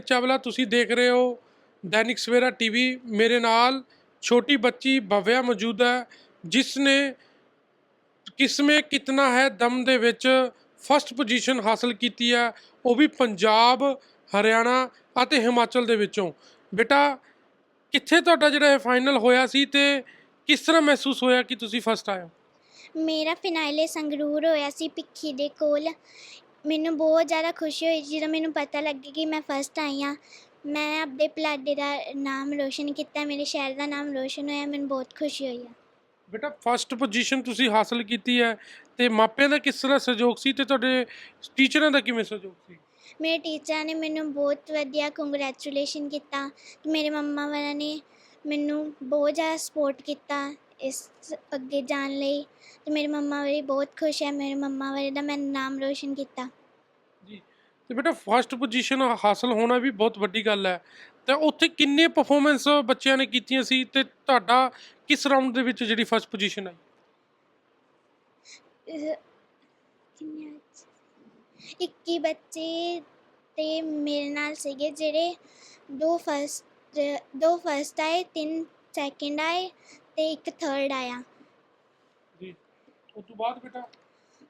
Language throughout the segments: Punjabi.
ਅਮਿਤ ਚਾਵਲਾ ਤੁਸੀਂ ਦੇਖ ਰਹੇ ਹੋ ਦੈਨਿਕ ਸਵੇਰਾ ਟੀਵੀ। ਮੇਰੇ ਨਾਲ ਛੋਟੀ ਬੱਚੀ ਭਵਿਆ ਮੌਜੂਦ ਹੈ ਜਿਸ ਨੇ ਕਿਸਮੇ ਕਿਤਨਾ ਹੈ ਦਮ ਦੇ ਵਿੱਚ ਫਸਟ ਪੋਜੀਸ਼ਨ ਹਾਸਲ ਕੀਤੀ ਹੈ। ਉਹ ਵੀ ਪੰਜਾਬ, ਹਰਿਆਣਾ ਅਤੇ ਹਿਮਾਚਲ ਦੇ ਵਿੱਚੋਂ। ਬੇਟਾ, ਕਿੱਥੇ ਤੁਹਾਡਾ ਜਿਹੜਾ ਇਹ ਫਾਈਨਲ ਹੋਇਆ ਸੀ ਤੇ ਕਿਸ ਤਰ੍ਹਾਂ ਮਹਿਸੂਸ ਹੋਇਆ ਕਿ ਤੁਸੀਂ ਫਸਟ ਆਏ ਹੋ? ਮੇਰਾ ਫਿਨਾਲੇ ਸੰਗਰੂਰ ਹੋਇਆ ਸੀ, ਭਿੱਖੀ ਦੇ ਕੋਲ। ਮੈਨੂੰ ਬਹੁਤ ਜ਼ਿਆਦਾ ਖੁਸ਼ੀ ਹੋਈ ਜਦੋਂ ਮੈਨੂੰ ਪਤਾ ਲੱਗਾ ਕਿ ਮੈਂ ਫਸਟ ਆਈ ਹਾਂ। ਮੈਂ ਆਪਣੇ ਪਲਾਡੇ ਦਾ ਨਾਮ ਰੋਸ਼ਨ ਕੀਤਾ ਮੇਰੇ ਸ਼ਹਿਰ ਦਾ ਨਾਮ ਰੋਸ਼ਨ ਹੋਇਆ ਮੈਨੂੰ ਬਹੁਤ ਖੁਸ਼ੀ ਹੋਈ ਹੈ ਬੇਟਾ ਫਸਟ ਪੋਜੀਸ਼ਨ ਤੁਸੀਂ ਹਾਸਲ ਕੀਤੀ ਹੈ ਤੇ ਮਾਪਿਆਂ ਦਾ ਕਿਸ ਤਰ੍ਹਾਂ ਸਹਿਯੋਗ ਸੀ ਤੇ ਤੁਹਾਡੇ ਟੀਚਰਾਂ ਦਾ ਕਿਵੇਂ ਸਹਿਯੋਗ ਸੀ? ਮੇਰੇ ਟੀਚਰਾਂ ਨੇ ਮੈਨੂੰ ਬਹੁਤ ਵਧੀਆ ਕੰਗ੍ਰੈਚੁਲੇਸ਼ਨ ਕੀਤਾ। ਮੇਰੇ ਮੰਮਾ ਵਾਲਾ ਨੇ ਮੈਨੂੰ ਬਹੁਤ ਜ਼ਿਆਦਾ ਸਪੋਰਟ ਕੀਤਾ ਇਸ ਅੱਗੇ ਜਾਣ ਲਈ। ਤੇ ਮੇਰੇ ਮੰਮਾ ਵਾਲੀ ਬਹੁਤ ਖੁਸ਼ ਹੈ। ਮੇਰੇ ਮੰਮਾ ਵਾਲੇ ਦਾ ਮੈਂ ਨਾਮ ਰੋਸ਼ਨ ਕੀਤਾ। ਤੇ ਬੇਟਾ ਫਸਟ ਪੋਜੀਸ਼ਨ ਹਾਸਲ ਹੋਣਾ ਵੀ ਬਹੁਤ ਵੱਡੀ ਗੱਲ ਹੈ। ਤੇ ਉੱਥੇ ਕਿੰਨੇ ਪਰਫਾਰਮੈਂਸ ਬੱਚਿਆਂ ਨੇ ਕੀਤੀਆਂ ਸੀ ਤੇ ਤੁਹਾਡਾ ਕਿਸ ਰਾਊਂਡ ਦੇ ਵਿੱਚ ਜਿਹੜੀ ਫਸਟ ਪੋਜੀਸ਼ਨ ਆਈ? ਕਿੰਨੇ ਅੱਜ? 21 ਬੱਚੇ ਤੇ ਮੇਰੇ ਨਾਲ ਸੀਗੇ ਜਿਹੜੇ ਦੋ ਫਸਟ ਦੋ ਫਸਟ ਆਏ ਤਿੰਨ ਸੈਕਿੰਡ ਆਏ ਤੇ ਇੱਕ ਥਰਡ ਆਇਆ। ਜੀ। ਉਸ ਤੋਂ ਬਾਅਦ ਬੇਟਾ?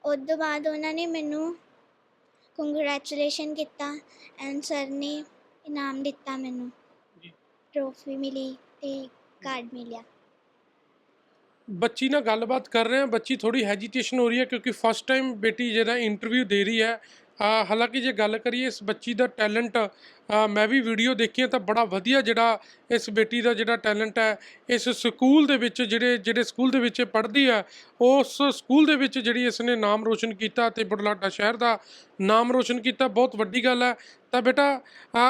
ਉਸ ਤੋਂ ਬਾਅਦ ਉਹਨਾਂ ਨੇ ਮੈਨੂੰ ਕੰਗ੍ਰੈਚੁਲੇਸ਼ਨ ਕੀਤਾ ਐਂਡ ਸਰ ਨੇ ਇਨਾਮ ਦਿੱਤਾ ਮੈਨੂੰ। ਜੀ। ਟਰੋਫੀ ਮਿਲੀ ਤੇ ਕਾਰਡ ਮਿਲਿਆ। ਬੱਚੀ ਨਾਲ ਗੱਲਬਾਤ ਕਰ ਰਹੇ ਹਾਂ। ਬੱਚੀ ਥੋੜੀ ਹੈਜੀਟੇਸ਼ਨ ਹੋ ਰਹੀ ਹੈ ਕਿਉਂਕਿ ਫਸਟ ਟਾਈਮ ਬੇਟੀ ਜਿਹੜਾ ਇੰਟਰਵਿਊ ਦੇ ਰਹੀ ਹੈ ਹਾਲਾਂਕਿ ਜੇ ਗੱਲ ਕਰੀਏ ਇਸ ਬੱਚੀ ਦਾ ਟੈਲੈਂਟ ਮੈਂ ਵੀ ਵੀਡੀਓ ਦੇਖੀ ਹੈ ਤਾਂ ਬੜਾ ਵਧੀਆ ਜਿਹੜਾ ਇਸ ਬੇਟੀ ਦਾ ਜਿਹੜਾ ਟੈਲੈਂਟ ਹੈ, ਇਸ ਸਕੂਲ ਦੇ ਵਿੱਚ ਜਿਹੜੇ ਜਿਹੜੇ ਸਕੂਲ ਦੇ ਵਿੱਚ ਇਹ ਪੜ੍ਹਦੀ ਹੈ, ਉਸ ਸਕੂਲ ਦੇ ਵਿੱਚ ਜਿਹੜੀ ਇਸ ਨੇ ਨਾਮ ਰੋਸ਼ਨ ਕੀਤਾ ਤੇ ਬੁਢਲਾਡਾ ਸ਼ਹਿਰ ਦਾ ਨਾਮ ਰੋਸ਼ਨ ਕੀਤਾ, ਬਹੁਤ ਵੱਡੀ ਗੱਲ ਹੈ। ਤਾਂ ਬੇਟਾ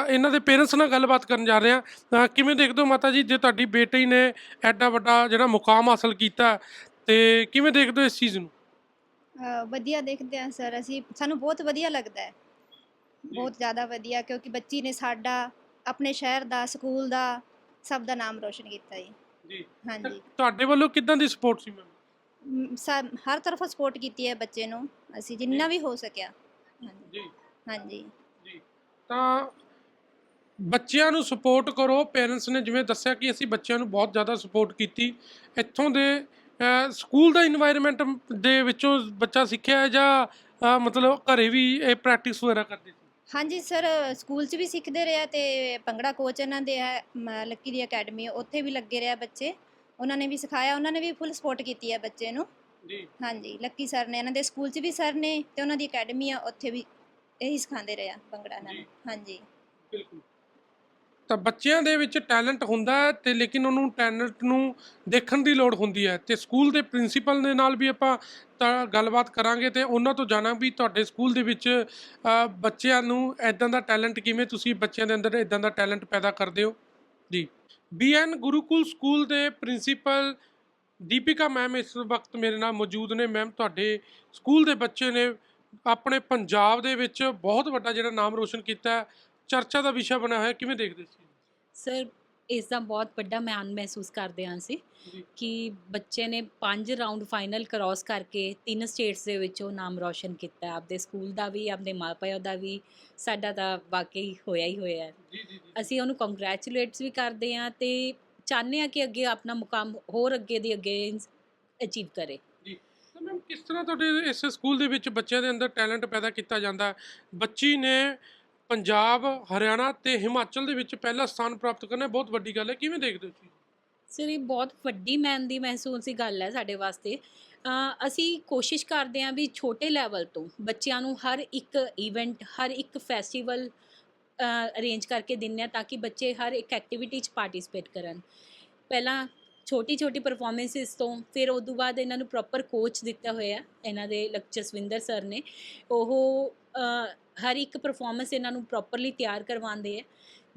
ਇਹਨਾਂ ਦੇ ਪੇਰੈਂਟਸ ਨਾਲ ਗੱਲਬਾਤ ਕਰਨ ਜਾ ਰਹੇ ਹਾਂ। ਕਿਵੇਂ ਦੇਖਦੇ ਹੋ ਮਾਤਾ ਜੀ ਜੇ ਤੁਹਾਡੀ ਬੇਟੀ ਨੇ ਐਡਾ ਵੱਡਾ ਜਿਹੜਾ ਮੁਕਾਮ ਹਾਸਲ ਕੀਤਾ ਤੇ ਕਿਵੇਂ ਦੇਖਦੇ ਹੋ ਇਸ ਚੀਜ਼ ਨੂੰ? ਅ, ਵਧੀਆ ਦੇਖਦੇ ਹਾਂ ਸਰ ਅਸੀਂ ਸਾਨੂੰ ਬਹੁਤ ਵਧੀਆ ਲੱਗਦਾ ਹੈ। ਬਹੁਤ ਜ਼ਿਆਦਾ ਵਧੀਆ ਕਿਉਂਕਿ ਬੱਚੀ ਨੇ ਸਾਡਾ ਆਪਣੇ ਸ਼ਹਿਰ ਦਾ ਸਕੂਲ ਦਾ ਸਭ ਦਾ ਨਾਮ ਰੋਸ਼ਨ ਕੀਤਾ ਜੀ। ਜੀ। ਹਾਂਜੀ। ਤੁਹਾਡੇ ਵੱਲੋਂ ਕਿਦਾਂ ਦੀ ਸਪੋਰਟ ਸੀ ਮੈਮ? ਮ, ਹਰ ਤਰਫੋਂ ਸਪੋਰਟ ਕੀਤੀ ਹੈ ਬੱਚੇ ਨੂੰ ਅਸੀਂ ਜਿੰਨਾ ਵੀ ਹੋ ਸਕਿਆ। ਹਾਂਜੀ। ਜੀ। ਹਾਂਜੀ। ਜੀ। ਤਾਂ ਬੱਚਿਆਂ ਨੂੰ ਸਪੋਰਟ ਕਰੋ ਪੇਰੈਂਟਸ ਨੇ ਜਿਵੇਂ ਦੱਸਿਆ ਕਿ ਅਸੀਂ ਬੱਚਿਆਂ ਨੂੰ ਬਹੁਤ ਜ਼ਿਆਦਾ ਸਪੋਰਟ ਕੀਤੀ। ਇੱਥੋਂ ਦੇ ਸਕੂਲ ਦਾ এনवायरमेंट ਦੇ ਵਿੱਚੋਂ ਬੱਚਾ ਸਿੱਖਿਆ ਜਾਂ ਮਤਲਬ ਘਰੇ ਵੀ ਇਹ ਪ੍ਰੈਕਟਿਸ ਵਗੈਰਾ ਕਰਦੇ ਸੀ? ਹਾਂਜੀ ਸਰ ਸਕੂਲ 'ਚ ਵੀ ਸਿੱਖਦੇ ਰਿਹਾ ਤੇ ਭੰਗੜਾ ਕੋਚ ਇਹਨਾਂ ਦੇ ਹੈ ਲੱਕੀ ਦੀ ਅਕੈਡਮੀ ਉੱਥੇ ਵੀ ਲੱਗੇ ਰਿਹਾ ਬੱਚੇ। ਉਹਨਾਂ ਨੇ ਵੀ ਸਿਖਾਇਆ ਉਹਨਾਂ ਨੇ ਵੀ ਫੁੱਲ ਸਪੋਰਟ ਕੀਤੀ ਹੈ ਬੱਚੇ ਨੂੰ। ਜੀ। ਹਾਂਜੀ ਲੱਕੀ ਸਰ ਨੇ ਇਹਨਾਂ ਦੇ ਸਕੂਲ 'ਚ ਵੀ ਸਰ ਨੇ ਤੇ ਉਹਨਾਂ ਦੀ ਅਕੈਡਮੀ ਆ ਉੱਥੇ ਵੀ ਇਹੀ ਸਿਖਾਉਂਦੇ ਰਿਹਾ ਭੰਗੜਾ ਨਾਲ। ਹਾਂਜੀ। ਬਿਲਕੁਲ। ਤਾਂ ਬੱਚਿਆਂ ਦੇ ਵਿੱਚ ਟੈਲੈਂਟ ਹੁੰਦਾ ਹੈ ਤੇ ਲੇਕਿਨ ਉਹਨੂੰ ਟੈਲੈਂਟ ਨੂੰ ਦੇਖਣ ਦੀ ਲੋੜ ਹੁੰਦੀ ਹੈ ਤੇ ਸਕੂਲ ਦੇ ਪ੍ਰਿੰਸੀਪਲ ਦੇ ਨਾਲ ਵੀ ਆਪਾਂ ਤਾਂ ਗੱਲਬਾਤ ਕਰਾਂਗੇ ਤੇ ਉਹਨਾਂ ਤੋਂ ਜਾਣਾ ਵੀ ਤੁਹਾਡੇ ਸਕੂਲ ਦੇ ਵਿੱਚ ਬੱਚਿਆਂ ਨੂੰ ਐਦਾਂ ਦਾ ਟੈਲੈਂਟ ਕਿਵੇਂ ਤੁਸੀਂ ਬੱਚਿਆਂ ਦੇ ਅੰਦਰ ਐਦਾਂ ਦਾ ਟੈਲੈਂਟ ਪੈਦਾ ਕਰਦੇ ਹੋ? ਜੀ। ਬੀਐਨ ਗੁਰੂਕੁਲ ਸਕੂਲ ਦੇ ਪ੍ਰਿੰਸੀਪਲ ਦੀਪਿਕਾ ਮੈਮ ਇਸ ਵਕਤ ਮੇਰੇ ਨਾਲ ਮੌਜੂਦ ਨੇ। ਮੈਮ, ਤੁਹਾਡੇ ਸਕੂਲ ਦੇ ਬੱਚੇ ਨੇ ਆਪਣੇ ਪੰਜਾਬ ਦੇ ਵਿੱਚ ਬਹੁਤ ਵੱਡਾ ਜਿਹੜਾ ਨਾਮ ਰੋਸ਼ਨ ਕੀਤਾ ਚਰਚਾ ਦਾ ਵਿਸ਼ਾ ਬਣਿਆ ਹੋਇਆ ਕਿਵੇਂ ਦੇਖਦੇ ਸੀ? ਸਰ ਇਸ ਦਾ ਬਹੁਤ ਵੱਡਾ ਮਾਣ ਮਹਿਸੂਸ ਕਰਦੇ ਹਾਂ ਅਸੀਂ ਜੀ। ਕਿ ਬੱਚੇ ਨੇ ਪੰਜ ਰਾਊਂਡ ਫਾਈਨਲ ਕ੍ਰਾਸ ਕਰਕੇ ਤਿੰਨ ਸਟੇਟਸ ਦੇ ਵਿੱਚੋਂ ਨਾਮ ਰੌਸ਼ਨ ਕੀਤਾ ਹੈ। ਆਪਦੇ ਸਕੂਲ ਦਾ ਵੀ ਆਪਣੇ ਮਾਪਿਆਂ ਦਾ ਵੀ ਸਾਡਾ ਤਾਂ ਵਾਕਈ ਹੋਇਆ ਹੀ ਹੋਇਆ ਹੈ। ਜੀ ਜੀ ਅਸੀਂ ਉਹਨੂੰ ਕੰਗ੍ਰੈਚੁਲੇਟਸ ਵੀ ਕਰਦੇ ਹਾਂ ਤੇ ਚਾਹੁੰਦੇ ਹਾਂ ਕਿ ਅੱਗੇ ਆਪਣਾ ਮੁਕਾਮ ਹੋਰ ਅੱਗੇ ਦੀ ਅੱਗੇ ਅਚੀਵ ਕਰੇ। ਤਾਂ ਮੈਮ ਕਿਸ ਤਰ੍ਹਾਂ ਤੁਹਾਡੇ ਇਸ ਸਕੂਲ ਦੇ ਵਿੱਚ ਬੱਚਿਆਂ ਦੇ ਅੰਦਰ ਟੈਲੈਂਟ ਪੈਦਾ ਕੀਤਾ ਜਾਂਦਾ ਹੈ? ਬੱਚੀ ਨੇ ਪੰਜਾਬ, ਹਰਿਆਣਾ ਤੇ ਹਿਮਾਚਲ ਦੇ ਵਿੱਚ ਪਹਿਲਾ ਸਥਾਨ ਪ੍ਰਾਪਤ ਕਰਨਾ ਬਹੁਤ ਵੱਡੀ ਗੱਲ ਹੈ। ਕਿਵੇਂ ਦੇਖਦੇ ਹੋ ਤੁਸੀਂ? ਸਰ, ਇਹ ਬਹੁਤ ਵੱਡੀ ਮੈਨ ਦੀ ਮਹਿਸੂਸ ਦੀ ਗੱਲ ਹੈ ਸਾਡੇ ਵਾਸਤੇ। ਅਸੀਂ ਕੋਸ਼ਿਸ਼ ਕਰਦੇ ਹਾਂ ਵੀ ਛੋਟੇ ਲੈਵਲ ਤੋਂ ਬੱਚਿਆਂ ਨੂੰ ਹਰ ਇੱਕ ਇਵੈਂਟ, ਹਰ ਇੱਕ ਫੈਸਟੀਵਲ ਅਰੇਂਜ ਕਰਕੇ ਦਿੰਦੇ ਹਾਂ ਤਾਂ ਕਿ ਬੱਚੇ ਹਰ ਇੱਕ ਐਕਟੀਵਿਟੀ 'ਚ ਪਾਰਟਿਸਿਪੇਟ ਕਰਨ। ਪਹਿਲਾਂ ਛੋਟੀ ਛੋਟੀ ਪਰਫਾਰਮੈਂਸਿਸ ਤੋਂ, ਫਿਰ ਉਸ ਤੋਂ ਬਾਅਦ ਇਹਨਾਂ ਨੂੰ ਪ੍ਰੋਪਰ ਕੋਚ ਦਿੱਤਾ ਹੋਇਆ ਇਹਨਾਂ ਦੇ ਜਸਵਿੰਦਰ ਸਰ ਨੇ। ਉਹ ਹਰ ਇੱਕ ਪਰਫਾਰਮੈਂਸ ਇਹਨਾਂ ਨੂੰ ਪ੍ਰੋਪਰਲੀ ਤਿਆਰ ਕਰਵਾਉਂਦੇ ਆ।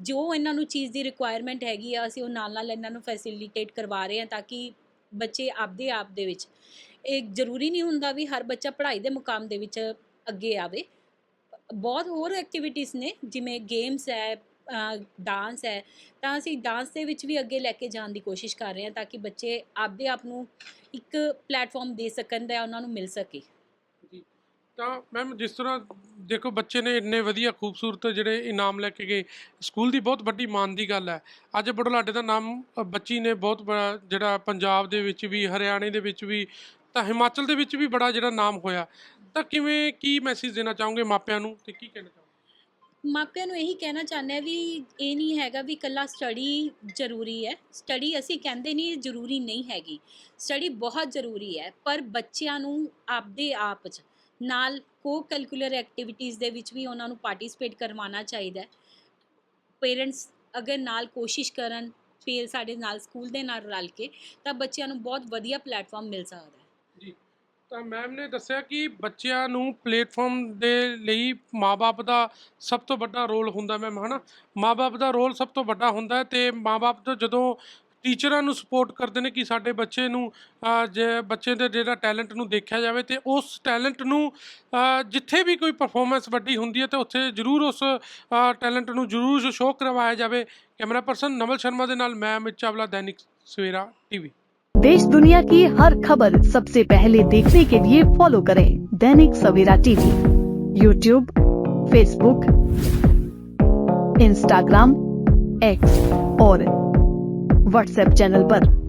ਜੋ ਇਹਨਾਂ ਨੂੰ ਚੀਜ਼ ਦੀ ਰਿਕੁਆਇਰਮੈਂਟ ਹੈਗੀ ਆ, ਅਸੀਂ ਉਹ ਨਾਲ ਨਾਲ ਇਹਨਾਂ ਨੂੰ ਫੈਸਿਲਿਟੇਟ ਕਰਵਾ ਰਹੇ ਹਾਂ ਤਾਂ ਕਿ ਬੱਚੇ ਆਪਦੇ ਆਪ ਦੇ ਵਿੱਚ, ਇਹ ਜ਼ਰੂਰੀ ਨਹੀਂ ਹੁੰਦਾ ਵੀ ਹਰ ਬੱਚਾ ਪੜ੍ਹਾਈ ਦੇ ਮੁਕਾਮ ਦੇ ਵਿੱਚ ਅੱਗੇ ਆਵੇ। ਬਹੁਤ ਹੋਰ ਐਕਟੀਵਿਟੀਜ਼ ਨੇ, ਜਿਵੇਂ ਗੇਮਸ ਹੈ ਡਾਂਸ ਹੈ, ਤਾਂ ਅਸੀਂ ਡਾਂਸ ਦੇ ਵਿੱਚ ਵੀ ਅੱਗੇ ਲੈ ਕੇ ਜਾਣ ਦੀ ਕੋਸ਼ਿਸ਼ ਕਰ ਰਹੇ ਹਾਂ ਤਾਂ ਕਿ ਬੱਚੇ ਆਪਦੇ ਆਪ ਨੂੰ ਇੱਕ ਪਲੇਟਫਾਰਮ ਦੇ ਸਕਣ ਦਾ ਉਹਨਾਂ ਨੂੰ ਮਿਲ ਸਕੇ। ਤਾਂ ਮੈਮ ਜਿਸ ਤਰ੍ਹਾਂ ਦੇਖੋ ਬੱਚੇ ਨੇ ਇੰਨੇ ਵਧੀਆ ਖੂਬਸੂਰਤ ਜਿਹੜੇ ਇਨਾਮ ਲੈ ਕੇ ਗਏ, ਸਕੂਲ ਦੀ ਬਹੁਤ ਵੱਡੀ ਮਾਣ ਦੀ ਗੱਲ ਹੈ। ਅੱਜ ਬੁਢਲਾਡੇ ਦਾ ਨਾਮ ਬੱਚੀ ਨੇ ਬਹੁਤ ਬੜਾ ਜਿਹੜਾ ਪੰਜਾਬ ਦੇ ਵਿੱਚ ਵੀ, ਹਰਿਆਣੇ ਦੇ ਵਿੱਚ ਵੀ, ਤਾਂ ਹਿਮਾਚਲ ਦੇ ਵਿੱਚ ਵੀ ਬੜਾ ਜਿਹੜਾ ਨਾਮ ਹੋਇਆ। ਤਾਂ ਕਿਵੇਂ, ਕੀ ਮੈਸੇਜ ਦੇਣਾ ਚਾਹੋਗੇ ਮਾਪਿਆਂ ਨੂੰ ਤੇ ਕੀ ਕਹਿਣਾ ਚਾਹੋਗੇ? ਮਾਪਿਆਂ ਨੂੰ ਇਹੀ ਕਹਿਣਾ ਚਾਹੁੰਦੇ ਆ ਵੀ ਇਹ ਨਹੀਂ ਹੈਗਾ ਵੀ ਇਕੱਲਾ ਸਟੱਡੀ ਜ਼ਰੂਰੀ ਹੈ। ਸਟੱਡੀ ਅਸੀਂ ਕਹਿੰਦੇ ਨਹੀਂ ਜ਼ਰੂਰੀ ਨਹੀਂ ਹੈਗੀ। ਸਟੱਡੀ ਬਹੁਤ ਜ਼ਰੂਰੀ ਹੈ, ਪਰ ਬੱਚਿਆਂ ਨੂੰ ਆਪਦੇ ਆਪ 'ਚ ਨਾਲ ਕੋ ਕੈਲਕੂਲਰ ਐਕਟੀਵਿਟੀਜ਼ ਦੇ ਵਿੱਚ ਵੀ ਉਹਨਾਂ ਨੂੰ ਪਾਰਟਿਸਿਪੇਟ ਕਰਵਾਉਣਾ ਚਾਹੀਦਾ ਹੈ। ਪੇਰੈਂਟਸ ਅਗਰ ਨਾਲ ਕੋਸ਼ਿਸ਼ ਕਰਨ, ਫਿਰ ਸਾਡੇ ਨਾਲ ਸਕੂਲ ਦੇ ਨਾਲ ਰਲ ਕੇ ਤਾਂ ਬੱਚਿਆਂ ਨੂੰ ਬਹੁਤ ਵਧੀਆ ਪਲੇਟਫਾਰਮ ਮਿਲ ਸਕਦਾ ਹੈ। ਜੀ, ਤਾਂ ਮੈਮ ਨੇ ਦੱਸਿਆ ਕਿ ਬੱਚਿਆਂ ਨੂੰ ਪਲੇਟਫਾਰਮ ਦੇ ਲਈ ਮਾਪੇ ਦਾ ਸਭ ਤੋਂ ਵੱਡਾ ਰੋਲ ਹੁੰਦਾ ਮੈਮ ਹਨਾ? ਮਾਪੇ ਦਾ ਰੋਲ ਸਭ ਤੋਂ ਵੱਡਾ ਹੁੰਦਾ ਹੈ ਤੇ ਮਾਪੇ ਤੋਂ ਜਦੋਂ ਟੀਚਰਾਂ ਨੂੰ ਸਪੋਰਟ ਕਰਦੇ ਨੇ ਕਿ ਸਾਡੇ ਬੱਚੇ ਨੂੰ ਅਹ, ਜੇ ਬੱਚੇ ਦੇ ਜਿਹੜਾ ਟੈਲੈਂਟ ਨੂੰ ਦੇਖਿਆ ਜਾਵੇ ਤੇ ਉਸ ਟੈਲੈਂਟ ਨੂੰ ਅਹ, ਜਿੱਥੇ ਵੀ ਕੋਈ ਪਰਫਾਰਮੈਂਸ ਵੱਡੀ ਹੁੰਦੀ ਹੈ ਤੇ ਉੱਥੇ ਜ਼ਰੂਰ ਉਸ ਟੈਲੈਂਟ ਨੂੰ ਜ਼ਰੂਰ ਸ਼ੋਅ ਕਰਵਾਇਆ ਜਾਵੇ ਕੈਮਰਾ ਪਰਸਨ ਨਮਲ ਸ਼ਰਮਾ ਦੇ ਨਾਲ ਮੈਂ ਅਮਿਤ ਚਾਵਲਾ ਦੈਨਿਕ ਸਵੇਰਾ ਟੀਵੀ देश दुनिया की हर खबर सबसे पहले देखने के लिए फॉलो करें Dainik Savera TV YouTube Facebook Instagram X और व्हाट्सएप चैनल पर।